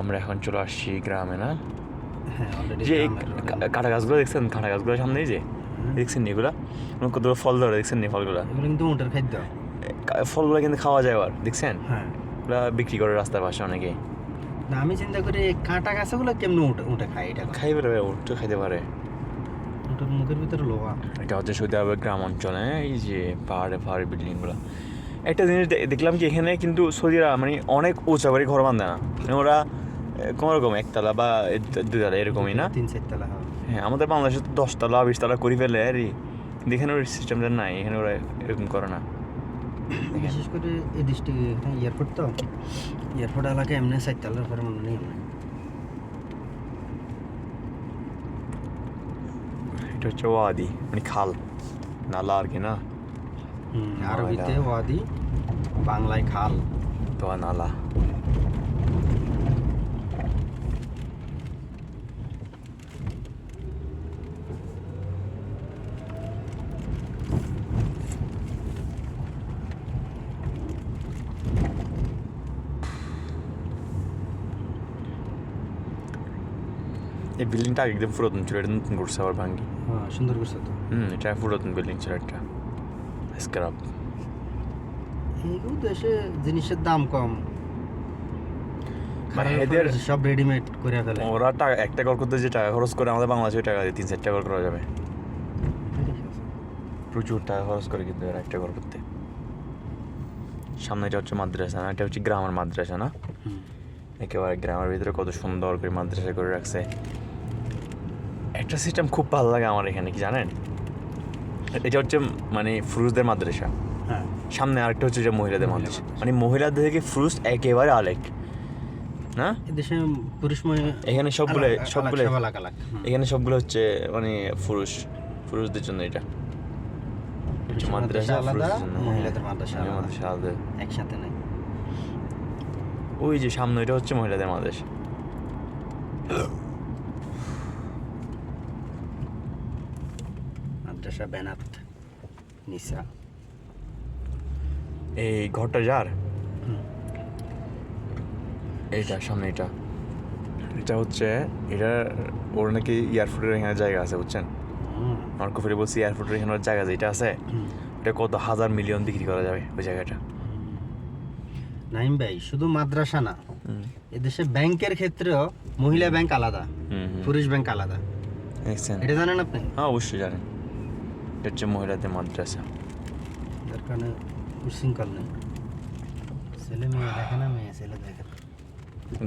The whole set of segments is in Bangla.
আমরা এখন চলে আসছি গ্রামে না? হ্যাঁ যে কাঁটা গাছগুলো দেখছেন? কাঁটা গাছগুলো সামনে যে। দেখছেন নি এগুলা? কত ফল ধরে দেখছেন নি ফলগুলো? কিন্তু উঁটের খাদ্য। ফলগুলো কিন্তু খাওয়া যায় আবার দেখছেন? হ্যাঁ। ওগুলা বিক্রি করে রাস্তার পাশে অনেকে না আমি চিন্তা করি কাঁটা গাছগুলো কেমনে উঠে উঠে খায় এটা খাইবে রে উঠতে খাইতে পারে। উঁটের মুখের ভিতরে লোহা। এটা হচ্ছে সৌদি আরবের গ্রাম অঞ্চলে এই যে পাহাড়ে পাহাড়ে বিল্ডিংগুলো। একটা জিনিস দেখলাম কি এখানে কিন্তু সৌদিরা মানে অনেক উঁচা করে ঘর বাঁধে না। মানে ওরা এ, কোনো রকম একতলা বা দুতলা এরকমই না? তিন চারতলা হ্যাঁ। আমাদের বাংলাদেশে তো দশতলা বিশতলা করে ফেলে আর কিন্তু এখানে ওই সিস্টেমটা নাই এখানে ওরা এরকম করে না। বিশেষ করে এই ডিস্ট্রিক্ট এয়ারপোর্ট তো। এয়ারপোর্ট এলাকায় এমনি চারতলার পরে মনে নেই। এটা হচ্ছে ওয়াদি মানে খাল। নালা আর কি না? আরবিতে ওয়াদি বাংলায় খাল। তো নালা এই বিল্ডিংটা আগে একদম পুরাতন ছিল এটা নতুন করছে আবার ভাঙ্গি। হ্যাঁ সুন্দর করছে তো। হুম এটা পুরাতন বিল্ডিং ছিল একটা। স্ক্রাব এইগুলো দেশে জিনিসের দাম কম। মানে এদের- সব রেডিমেড করে ফেলে। ওরা টাকা একটা ঘর করতে যে টাকা খরচ করে আমাদের বাংলাদেশে টাকা দিয়ে তিন চার টাকা করা যাবে। প্রচুর টাকা খরচ করে কিন্তু এরা একটা ঘর করতে। সামনে এটা হচ্ছে মাদ্রাসা না? এটা হচ্ছে গ্রামের মাদ্রাসা না? একেবারে গ্রামের ভিতরে কত সুন্দর করে মাদ্রাসা করে রাখছে। একটা সিস্টেম খুব ভালো লাগে আমার এখানে কি জানেন? এটা হচ্ছে মানে ফুরুষদের মাদ্রাসা। হ্যাঁ। সামনে আরেকটা হচ্ছে যে মহিলাদের মাদ্রাসা। মানে মহিলাদের থেকে ফুরুষ একেবারে আলেক। না? এদেশে পুরুষ এখানে সবগুলো সবগুলো। এখানে সবগুলো হচ্ছে মানে পুরুষ। পুরুষদের জন্য এটা। মাদ্রাসা আলাদা মহিলাদের মাদ্রাসা মাদ্রাসা আলাদা। একসাথে নাই। ওই যে সামনে এটা হচ্ছে মহিলাদের মাদ্রাসা। মাদ্রাসা বেনাত নিসা এই ঘরটা যার? এইটা সামনে এটা এটা হচ্ছে এটা ওর নাকি এয়ারপোর্টের এখানে জায়গা আছে বুঝছেন? আমার কফিরে বলছি এয়ারপোর্টের এখানে ওর জায়গা যেটা আছে? এটা কত হাজার মিলিয়ন বিক্রি করা যাবে ওই জায়গাটা? নাইম ভাই শুধু মাদ্রাসা না এদেশে ব্যাংকের ক্ষেত্রেও মহিলা ব্যাংক আলাদা। পুরুষ ব্যাংক আলাদা। এটা জানেন আপনি? হ্যাঁ অবশ্যই জানেন এটা হচ্ছে মহিলাদের মাদ্রাসা। যার কারণে উশৃঙ্খল নেই। ছেলে মেয়ে দেখে না মেয়ে ছেলে দেখে না।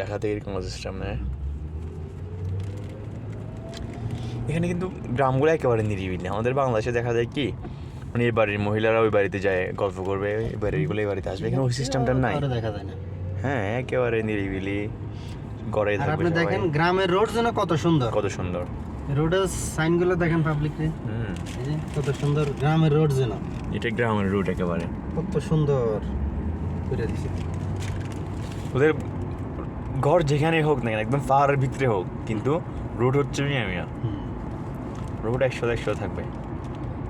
দেখাতে এরকম সিস্টেম নেই এখানে কিন্তু গ্রামগুলো একেবারে নিরিবিলি। আমাদের বাংলাদেশে দেখা যায় কি মানে এই বাড়ির মহিলারা ওই বাড়িতে যায় গল্প করবে এই বাড়ির এগুলো এই বাড়িতে আসবে। এখানে ওই সিস্টেমটা নাই। দেখা যায় না। হ্যাঁ একেবারে নিরিবিলি গড়ে থাকবে আপনি দেখেন গ্রামের রোড যেন কত সুন্দর। কত সুন্দর। রোডের সাইনগুলো দেখেন পাবলিকলি হুম। কত সুন্দর গ্রামের রোড যেন। এটা গ্রামের রুট একেবারে। কত সুন্দর করে দিছে। ওদের ঘর যেখানে হোক না একদম পাহাড়ের ভিতরে হোক কিন্তু রোড হচ্ছে মিয়া। রোড একশো একশো থাকবে।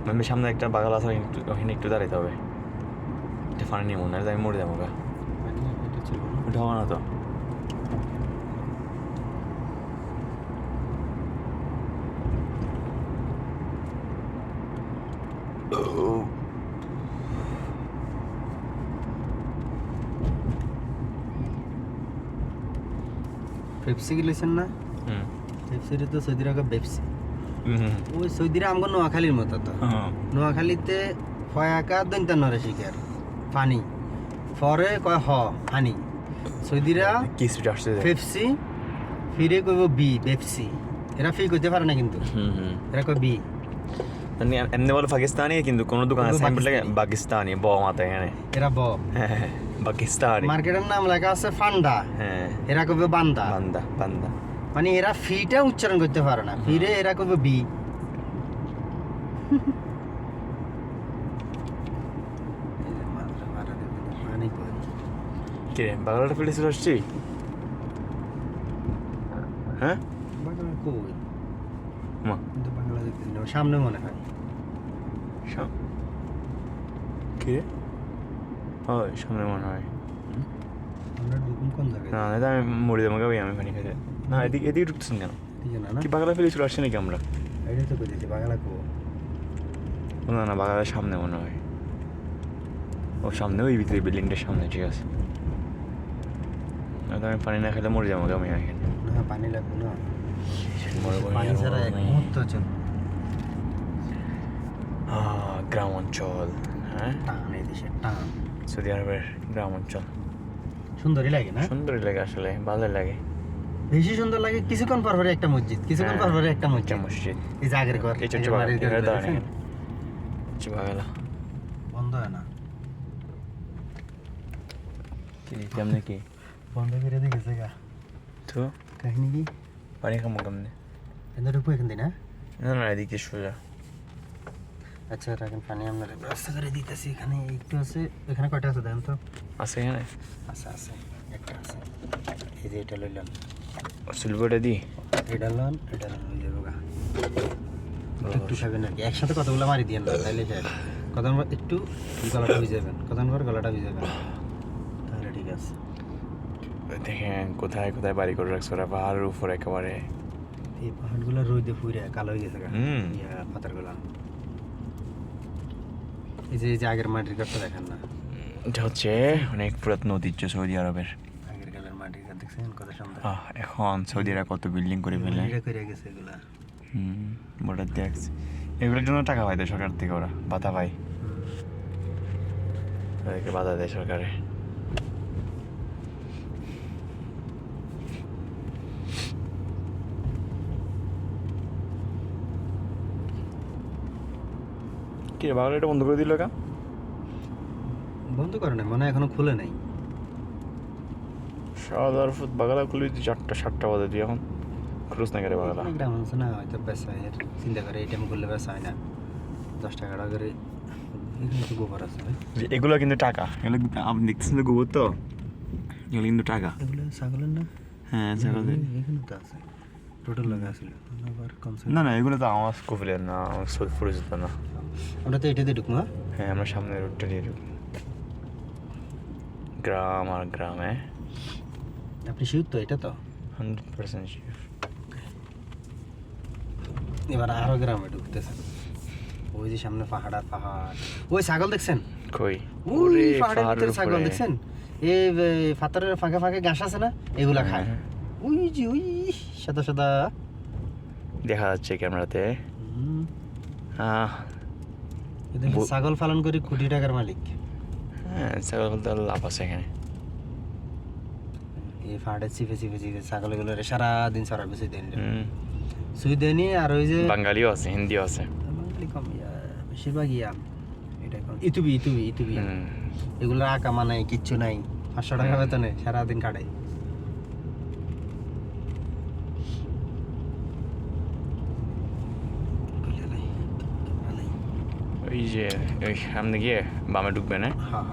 মানে সামনে একটা বাগাল আছে একটু ওখানে একটু দাঁড়াইতে হবে। এটা ফানি মনে হয় আমি মরে যাব। ওটা হবে না তো। পেপসি গেলেছেন না? হুম। পেপসির তো সৌদির আগে পেপসি ওই সৌদিরা আমগো নোয়াখালীর মতো তো। নোয়াখালীতে ফয়াকা দৈন্তা নরে শিকার পানি। ফরে কয় হ পানি। সৌদিরা কি সুইট আসছে? পেপসি ফিরে কইব বি পেপসি এরা ফি কইতে পারে না কিন্তু। এরা কয় বি। এমনি বলে পাকিস্তানি কিন্তু কোনো দোকানে কোনো সাইনবোর্ড লাগে পাকিস্তানি। ব মাথা এখানে এরা ব পাকিস্তানি মার্কেটের নাম লেখা আছে ফান্ডা হ্যাঁ এরা কবে বান্দা বান্দা বান্দা মানে এরা ফিটা উচ্চারণ করতে পারে না ফিরে এরা কবে বি বাংলাটা চলে আসছি হ্যাঁ বাংলা কই মা কিন্তু বাংলা দেখতে না, সামনে মনে হয়। কে হয় সামনে মনে হয়। আমরা ঢুকুন কোন জায়গায়? না আমি মরে যাব গাবি আমি পানি খাইতে। না এদিকে এদিকে ঢুকতেছেন কেন না না? কি বাগালা ফেলে চলে আসছে নাকি আমরা? এটাই তো কইতেছি বাগালা কো। না না বাগালের সামনে মনে হয়। ও সামনে ওই ভিতরে বিল্ডিংটার সামনে ঠিক আছে। আমি পানি না খেলে মরে যাব আমি। এখানে না পানি লাগবে না। পানি ছাড়া এক মুহূর্ত চলবে গ্রাম অঞ্চল হ্যাঁ টান এই দেশের টান সৌদি আরবের গ্রাম অঞ্চল সুন্দরই লাগে না সুন্দরই লাগে আসলে ভালো লাগে বেশি সুন্দর লাগে কিছুক্ষণ পর পরে একটা মসজিদ কিছুক্ষণ পর পরে একটা মসজিদ। মসজিদ। এই যে আগের ঘর এই বাগান, বাগালা বন্ধ হয় না। কি কেমনে কি বন্ধ করে দেখেছে গা। তো? কাহিনী কি? পানি খামো কেমনে? এখানে ঢুকবো এখান থেকে না না না এদিকে সোজা আচ্ছা রাখেন পানি আমরা ব্যবস্থা করে দিতেছি এখানে একটু আছে এখানে কয়টা আছে দেখেন তো আছে এখানে আছে আছে একটা আছে এই যে এটা লইলাম সিলভারটা দি এটা লন এটা লন যাব একটু খাবেন আর কি একসাথে কতগুলো মারি দিয়ে না তাইলে একটু গলাটা ভিজাবেন পর গলাটা ভিজাবেন তাহলে ঠিক আছে দেখেন কোথায় কোথায় বাড়ি করে রাখছে ওরা? পাহাড়ের উপর একেবারে। এই পাহাড়গুলো রোদে ফুইরে কালো হয়ে গেছে। পাথরগুলো। এই যে এই যে আগের মাটির ঘরটা দেখেন না? এটা হচ্ছে অনেক পুরাতন ঐতিহ্য সৌদি আরবের। আগের কালের মাটির ঘর দেখছেন? কত সুন্দর। এখন সৌদিরা কত বিল্ডিং করে ফেলে। এটা করে গেছে এগুলা। হুম বর্ডার দেখছি এগুলোর জন্য টাকা পায় দেয় সরকার থেকে ওরা বাধা পায়। বাধা দেয় সরকারে। কি বাংলা এটা বন্ধ করে দিল কা বন্ধ করে না মনে হয় এখনও খুলে নাই। সাদার ফুট বাগালা খুলে দিই চারটা সাতটা বাজে তুই এখন। ক্রুজ না করে বাগালা? দাম আছে না হয়তো বেচা হয় চিন্তা করে এই টাইম করলে বেচা হয় না। দশ টাকা টাকা করে গোবর আছে যে এগুলো কিন্তু টাকা। এগুলো কিন্তু আপনি দেখতেছেন তো গোবর তো? এগুলো কিন্তু টাকা। এগুলো ছাগলের না হ্যাঁ ছাগলের। এখানে তো আছে। টোটাল লাগা ছিল। না না এগুলো তো আমার কপিলের না আমার না। আমরা তো এটাতে ঢুকবো হ্যাঁ? হ্যাঁ আমরা সামনে রোডটা দিয়ে ঢুকি গ্রাম আর গ্রামে। আপনি শিউর তো এটা তো? হান্ড্রেড পার্সেন্ট এবার আরও গ্রামে ঢুকতেছেন। ওই যে সামনে পাহাড় আর পাহাড়। ওই ছাগল দেখছেন? কই? ওই পাহাড়ের ভিতরে ছাগল দেখছেন? এই পাথরের ফাঁকে ফাঁকে ঘাস আছে না? এগুলা খায়। হ্যাঁ, ওই যে ওই সাদা সাদা। দেখা যাচ্ছে ক্যামেরাতে। আহ ছাগল পালন করে কোটি টাকার মালিক। হ্যাঁ ছাগল বলতে লাভ আছে এখানে। এই পাহাড়ে চিপে চিপে চিপে ছাগলগুলো সারাদিন চড়াবে সুই দেন সুই দেনি আর ওই যে বাঙালিও আছে হিন্দিও আছে। বাঙালি কম বেশিরভাগ ইয়া এটা ইতুবি ইতুবি ইতুবি এগুলো আকামা নাই কিচ্ছু নাই। পাঁচশো টাকা বেতনে সারাদিন কাটাই ওই যে ওই সামনে গিয়ে বামে ঢুকবে না? হ্যাঁ।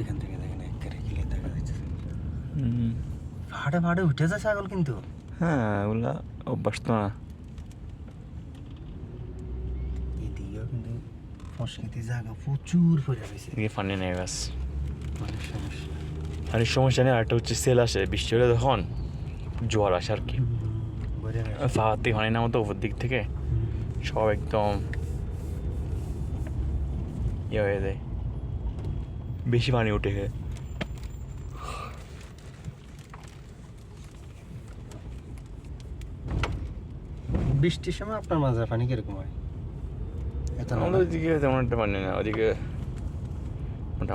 এখান থেকে দেখেন একেবারে গিলে দেখা যাচ্ছে। হুম, পাহাড়ে পাহাড়ে উঠে যায় ছাগল কিন্তু। হ্যাঁ ওগুলা অভ্যাস তো না। এদিকেও কিন্তু ফসকিতে জায়গা প্রচুর পড়ে রয়েছে। পানি নেই ব্যাস। অনেক সমস্যা নেই আরেকটা হচ্ছে সেল আসে বৃষ্টি হলে তখন জোয়ার আসে আর কি। হুম, বোঝা না মতো উপর দিক থেকে। সব একদম ইয়ে হয়ে যায়। বেশি পানি উঠে গেছে বৃষ্টির সময় আপনার মাঝে পানি কীরকম হয়? আমাদের ওদিকে তেমন একটা পানি না ওদিকে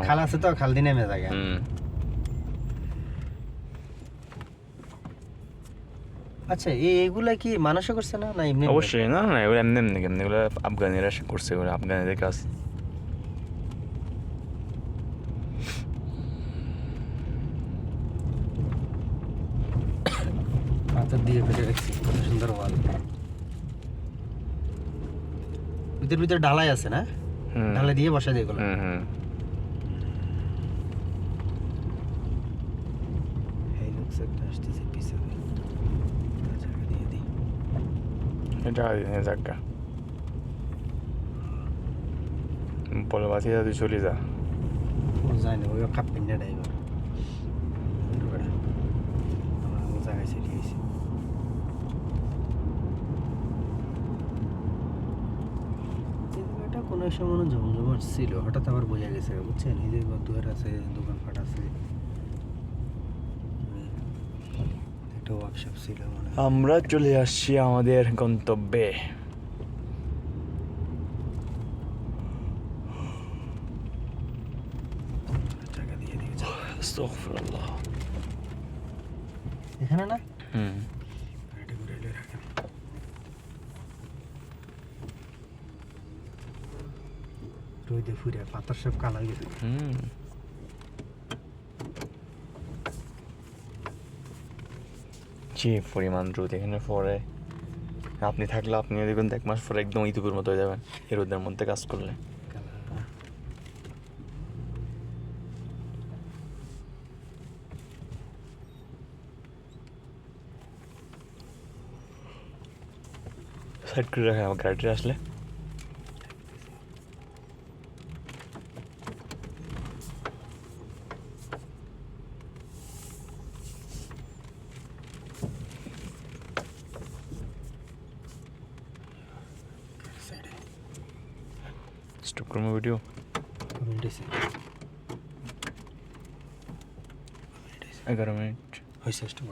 খাল আছে তো খাল দিয়ে নেমে যায়। আচ্ছা কি মানুষে করছে না? না এমনি অবশ্যই না না এগুলো এমনি এমনি কেমনি এগুলো আফগানিরা করছে এগুলো আফগানিদের কাজ। পাথর দিয়ে ফেলে রাখছি কত সুন্দর ওয়াল। ভিতর ভিতরে ঢালাই আছে না? ঢালাই দিয়ে বসা দিয়ে এগুলো। হুম হুম এই লোক একটা আসতেছে পিছনে জায়গা দিয়ে এটা জায়গা বলে তুই চলে যা ও যায় না ওই কাপ্পেন না ড্রাইভার জায়গায় সেটি হয়েছে এটা কোনো সময় জমজমাট ছিল। হঠাৎ আবার বোঝা গেছে বুঝছেন? এই যে দুয়ার আছে দোকানপাট আছে। একটা ওয়ার্কশপ ছিল মনে আমরা চলে আসছি আমাদের গন্তব্যে। এখানে না? হুম। রোদে ফুরে পাতার সব কালো গেছে। হুম। যে পরিমাণ রোদ এখানে পরে আপনি থাকলে আপনি দেখবেন এক মাস পরে একদম ইতুপুর মতো হয়ে যাবেন, এই রোদের মধ্যে কাজ করলে। সাইড করে রাখা আমার গাড়িটা আসলে সাইডে স্টপ করব ভিডিও এগারো মিনিট হয়েছে স্টপ